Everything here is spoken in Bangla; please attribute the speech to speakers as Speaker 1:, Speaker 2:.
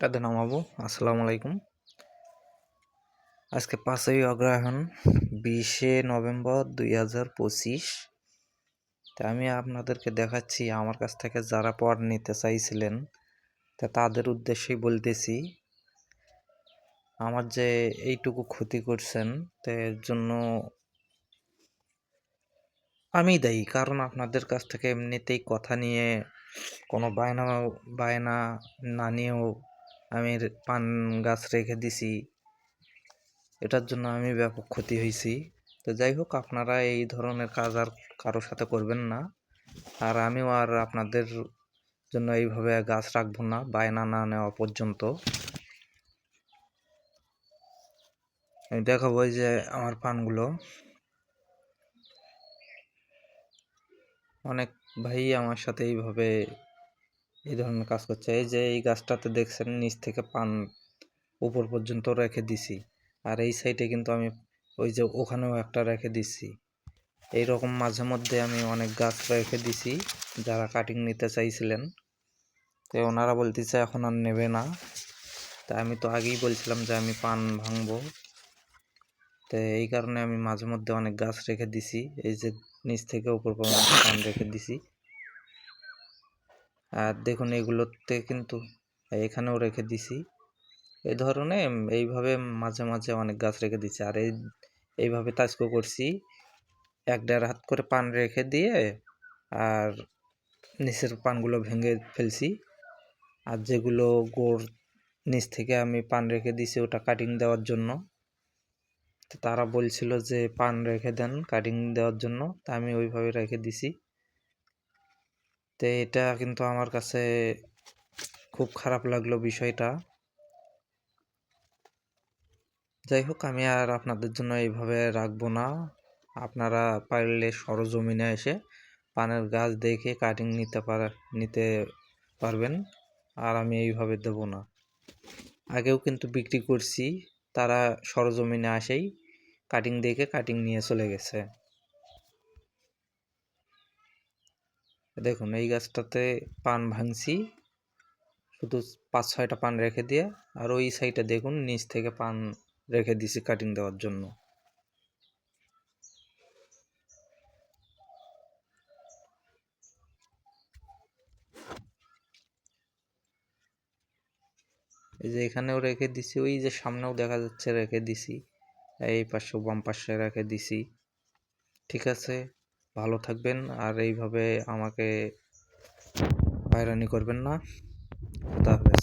Speaker 1: কাঁধে নামাবো আসসালামু আলাইকুম। আজকে পাঁচই অগ্রহায়ণ, বিশে নভেম্বর দুই হাজার পঁচিশ। তা আমি আপনাদেরকে দেখাচ্ছি, আমার কাছ থেকে যারা পড় নিতে চাইছিলেন, তা তাদের উদ্দেশ্যেই বলতেছি। আমার যে এইটুকু ক্ষতি করছেন, তো এর জন্য আমি দায়ী। কারণ আপনাদের কাছ থেকে এমনিতেই কথা নিয়ে কোনো বায়না বায়না না নিয়েও আমি পান গাছ রেখে দিছি। এটার জন্য আমি ব্যাপক ক্ষতি হয়েছি তো যাই হোক, আপনারা এই ধরনের কাজ আর কারোর সাথে করবেন না। আর আমিও আর আপনাদের জন্য এইভাবে গাছ রাখব না, বায়না না নেওয়া পর্যন্ত। আমি দেখাবো যে আমার পানগুলো। অনেক ভাই আমার সাথে এইভাবে এই ধরনের কাজ করছে। এই যে এই গাছটাতে দেখছেন, নিচ থেকে পান উপর পর্যন্ত রেখে দিছি। আর এই সাইডে কিন্তু আমি ওই যে ওখানেও একটা রেখে দিছি। এই রকম মাঝে মধ্যে আমি অনেক গাছ রেখে দিছি, যারা কাটিং নিতে চাইছিলেন। তো ওনারা বলতেছে, এখন আর নেবে না। তা আমি তো আগেই বলছিলাম যে আমি পান ভাঙবো। তো এই কারণে আমি মাঝে মধ্যে অনেক গাছ রেখে দিছি। এই যে নিচ থেকে উপর পর্যন্ত পান রেখে দিছি। আর দেখুন এগুলোতে কিন্তু এখানেও রেখে দিছি। এই ধরনের এইভাবে মাঝে মাঝে অনেক গাছ রেখে দিছি। আর এই, এইভাবে তাজকো করছি। এক দেড় হাত করে পান রেখে দিয়ে আর নিচের পানগুলো ভেঙে ফেলছি। আর যেগুলো গোড় নিচ থেকে আমি পান রেখে দিছি ওটা কাটিং দেওয়ার জন্য। তো তারা বলছিল যে পান রেখে দেন কাটিং দেওয়ার জন্য। তা আমি ওইভাবে রেখে দিছি। তো এটা কিন্তু আমার কাছে খুব খারাপ লাগল বিষয়টা। যাই হোক, আমি আর আপনাদের জন্য এইভাবে রাখব না। আপনারা পারলে সরজমিনে এসে পানের গাছ দেখে কাটিং নিতে পার, নিতে পারবেন। আর আমি এইভাবে দেব না। আগেও কিন্তু বিক্রি করছি, তারা সরজমিনে আসেই কাটিং দেখে কাটিং নিয়ে চলে গেছে। দেখুন, এই গাছটাতে পান ভাঙছি। শুধু পাঁচ, ছয়টা পান রেখে দিয়ে, আর ওই সাইডে দেখুন, নিচ থেকে পান রেখে দিছি কাটিং দেওয়ার জন্য। এই যে এখানেও রেখে দিছি, ওই যে সামনেও দেখা যাচ্ছে রেখে দিছি, এই পাশে বাম পাশে রেখে দিছি। ঠিক আছে? ভালো থাকবেন আর এইভাবে আমাকে হয়রানি করবেন না। খুদা হাফেজ।